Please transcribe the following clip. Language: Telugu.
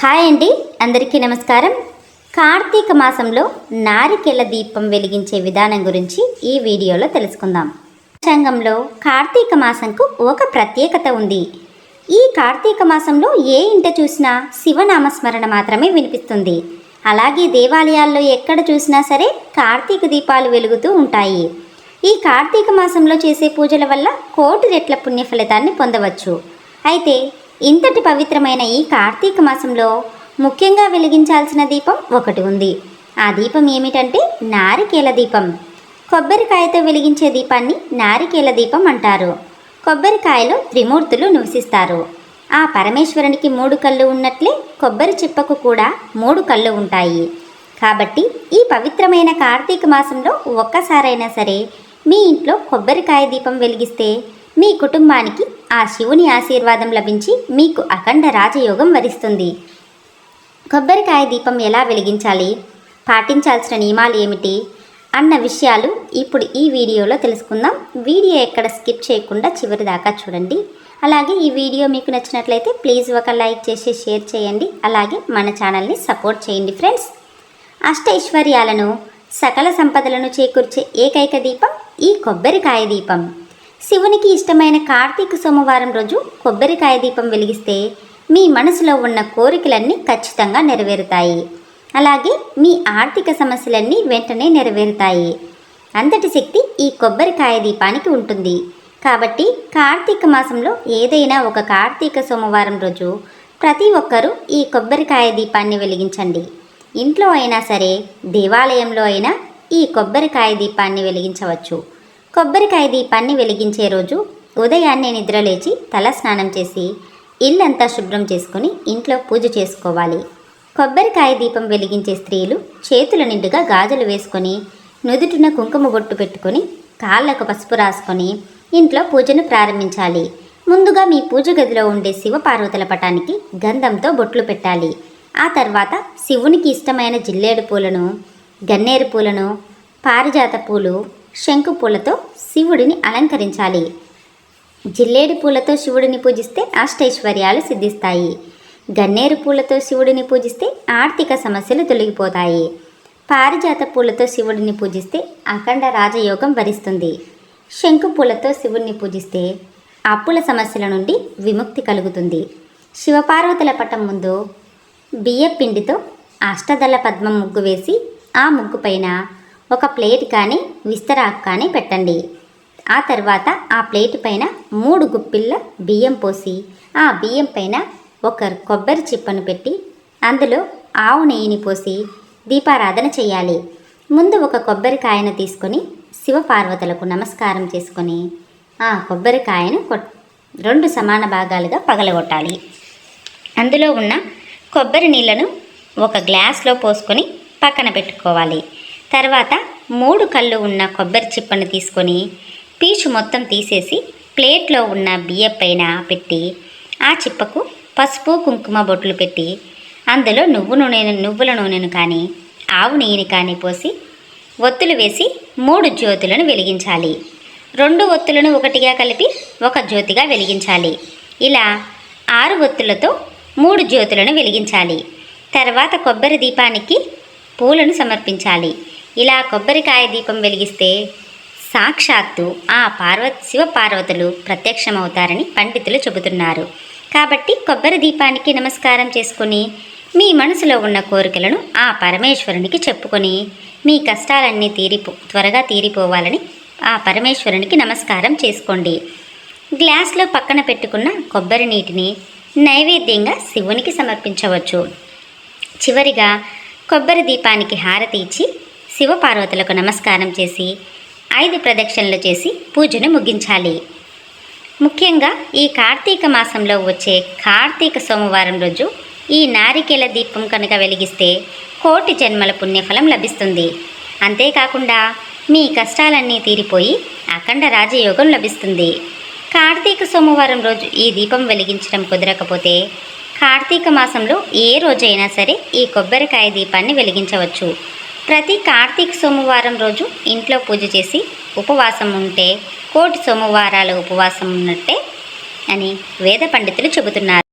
హాయ్ అండి అందరికీ నమస్కారం. కార్తీక మాసంలో నారికెల దీపం వెలిగించే విధానం గురించి ఈ వీడియోలో తెలుసుకుందాం. పంచాంగంలో కార్తీక మాసంకు ఒక ప్రత్యేకత ఉంది. ఈ కార్తీక మాసంలో ఏ ఇంట చూసినా శివనామస్మరణ మాత్రమే వినిపిస్తుంది. అలాగే దేవాలయాల్లో ఎక్కడ చూసినా సరే కార్తీక దీపాలు వెలుగుతూ ఉంటాయి. ఈ కార్తీక మాసంలో చేసే పూజల వల్ల కోటి రెట్ల పుణ్య ఫలితాన్ని పొందవచ్చు. అయితే ఇంతటి పవిత్రమైన ఈ కార్తీక మాసంలో ముఖ్యంగా వెలిగించాల్సిన దీపం ఒకటి ఉంది. ఆ దీపం ఏమిటంటే నారికేల దీపం. కొబ్బరికాయతో వెలిగించే దీపాన్ని నారికేల దీపం అంటారు. కొబ్బరికాయలో త్రిమూర్తులు నివసిస్తారు. ఆ పరమేశ్వరునికి మూడు కళ్ళు ఉన్నట్లే కొబ్బరి చిప్పకు కూడా మూడు కళ్ళు ఉంటాయి. కాబట్టి ఈ పవిత్రమైన కార్తీక మాసంలో ఒక్కసారైనా సరే మీ ఇంట్లో కొబ్బరికాయ దీపం వెలిగిస్తే మీ కుటుంబానికి ఆ శివుని ఆశీర్వాదం లభించి మీకు అఖండ రాజయోగం వరిస్తుంది. కొబ్బరికాయ దీపం ఎలా వెలిగించాలి? పాటించాల్సిన నియమాలు ఏమిటి? అన్న విషయాలు ఇప్పుడు ఈ వీడియోలో తెలుసుకుందాం. వీడియో ఎక్కడ స్కిప్ చేయకుండా చివరి దాకా చూడండి. అలాగే ఈ వీడియో మీకు నచ్చినట్లయితే ప్లీజ్ ఒక లైక్ చేసి షేర్ చేయండి. అలాగే మన ఛానల్ని సపోర్ట్ చేయండి ఫ్రెండ్స్. అష్టైశ్వర్యాలను సకల సంపదలను చేకూర్చే ఏకైక దీపం ఈ కొబ్బరికాయ దీపం. శివునికి ఇష్టమైన కార్తీక సోమవారం రోజు కొబ్బరికాయ దీపం వెలిగిస్తే మీ మనసులో ఉన్న కోరికలన్నీ ఖచ్చితంగా నెరవేరుతాయి. అలాగే మీ ఆర్థిక సమస్యలన్నీ వెంటనే నెరవేరుతాయి. అంతటి శక్తి ఈ కొబ్బరికాయ దీపానికి ఉంటుంది. కాబట్టి కార్తీక మాసంలో ఏదైనా ఒక కార్తీక సోమవారం రోజు ప్రతి ఒక్కరూ ఈ కొబ్బరికాయ దీపాన్ని వెలిగించండి. ఇంట్లో అయినా సరే దేవాలయంలో అయినా ఈ కొబ్బరికాయ దీపాన్ని వెలిగించవచ్చు. కొబ్బరికాయ దీపాన్ని వెలిగించే రోజు ఉదయాన్నే నిద్రలేచి తల స్నానం చేసి ఇల్లంతా శుభ్రం చేసుకొని ఇంట్లో పూజ చేసుకోవాలి. కొబ్బరికాయ దీపం వెలిగించే స్త్రీలు చేతుల నిండుగా గాజులు వేసుకొని నుదుటిన కుంకుమ బొట్టు పెట్టుకొని కాళ్ళకు పసుపు రాసుకొని ఇంట్లో పూజను ప్రారంభించాలి. ముందుగా మీ పూజ గదిలో ఉండే శివపార్వతుల పటానికి గంధంతో బొట్లు పెట్టాలి. ఆ తర్వాత శివునికి ఇష్టమైన జిల్లేడు పూలను గన్నేరు పూలను పారిజాత పూలు శంకు పూలతో శివుడిని అలంకరించాలి. జిల్లేడు పూలతో శివుడిని పూజిస్తే అష్టైశ్వర్యాలు సిద్ధిస్తాయి. గన్నేరు పూలతో శివుడిని పూజిస్తే ఆర్థిక సమస్యలు తొలగిపోతాయి. పారిజాత పూలతో శివుడిని పూజిస్తే అఖండ రాజయోగం వరిస్తుంది. శంకు పూలతో శివుడిని పూజిస్తే అప్పుల సమస్యల నుండి విముక్తి కలుగుతుంది. శివపార్వతుల పటం ముందు బియ్య పిండితో అష్టదళ పద్మం ముగ్గు వేసి ఆ ముగ్గు పైన ఒక ప్లేట్ కానీ విస్తరాకు కానీ పెట్టండి. ఆ తర్వాత ఆ ప్లేట్ పైన మూడు గుప్పిళ్ళ బియ్యం పోసి ఆ బియ్యం పైన ఒక కొబ్బరి చిప్పను పెట్టి అందులో ఆవు నెయ్యిని పోసి దీపారాధన చేయాలి. ముందు ఒక కొబ్బరికాయను తీసుకొని శివపార్వతులకు నమస్కారం చేసుకొని ఆ కొబ్బరికాయను కొట్ రెండు సమాన భాగాలుగా పగలగొట్టాలి. అందులో ఉన్న కొబ్బరి నీళ్ళను ఒక గ్లాస్లో పోసుకొని పక్కన పెట్టుకోవాలి. తర్వాత మూడు కళ్ళు ఉన్న కొబ్బరి చిప్పను తీసుకొని పీచు మొత్తం తీసేసి ప్లేట్లో ఉన్న బియ్యం పైన పెట్టి ఆ చిప్పకు పసుపు కుంకుమ బొట్లు పెట్టి అందులో నువ్వు నూనెను నువ్వుల నూనెను కానీ ఆవు నెయ్యిని కానీ పోసి ఒత్తులు వేసి మూడు జ్యోతులను వెలిగించాలి. రెండు ఒత్తులను ఒకటిగా కలిపి ఒక జ్యోతిగా వెలిగించాలి. ఇలా ఆరు ఒత్తులతో మూడు జ్యోతులను వెలిగించాలి. తర్వాత కొబ్బరి దీపానికి పూలను సమర్పించాలి. ఇలా కొబ్బరికాయ దీపం వెలిగిస్తే సాక్షాత్తు ఆ పార్వత శివ పార్వతులు ప్రత్యక్షమవుతారని పండితులు చెబుతున్నారు. కాబట్టి కొబ్బరి దీపానికి నమస్కారం చేసుకుని మీ మనసులో ఉన్న కోరికలను ఆ పరమేశ్వరునికి చెప్పుకొని మీ కష్టాలన్నీ తీరిపో త్వరగా తీరిపోవాలని ఆ పరమేశ్వరునికి నమస్కారం చేసుకోండి. గ్లాస్లో పక్కన పెట్టుకున్న కొబ్బరి నీటిని నైవేద్యంగా శివునికి సమర్పించవచ్చు. చివరిగా కొబ్బరి దీపానికి హారతి ఇచ్చి శివపార్వతులకు నమస్కారం చేసి ఐదు ప్రదక్షిణలు చేసి పూజను ముగించాలి. ముఖ్యంగా ఈ కార్తీక మాసంలో వచ్చే కార్తీక సోమవారం రోజు ఈ నారికేల దీపం కనుక వెలిగిస్తే కోటి జన్మల పుణ్యఫలం లభిస్తుంది. అంతేకాకుండా మీ కష్టాలన్నీ తీరిపోయి అఖండ రాజయోగం లభిస్తుంది. కార్తీక సోమవారం రోజు ఈ దీపం వెలిగించడం కుదరకపోతే కార్తీక మాసంలో ఏ రోజైనా సరే ఈ కొబ్బరికాయ దీపాన్ని వెలిగించవచ్చు. ప్రతి కార్తీక సోమవారం రోజు ఇంట్లో పూజ చేసి ఉపవాసం ఉంటే కోటి సోమవారాల ఉపవాసం ఉన్నట్టే అని వేద పండితులు చెబుతున్నారు.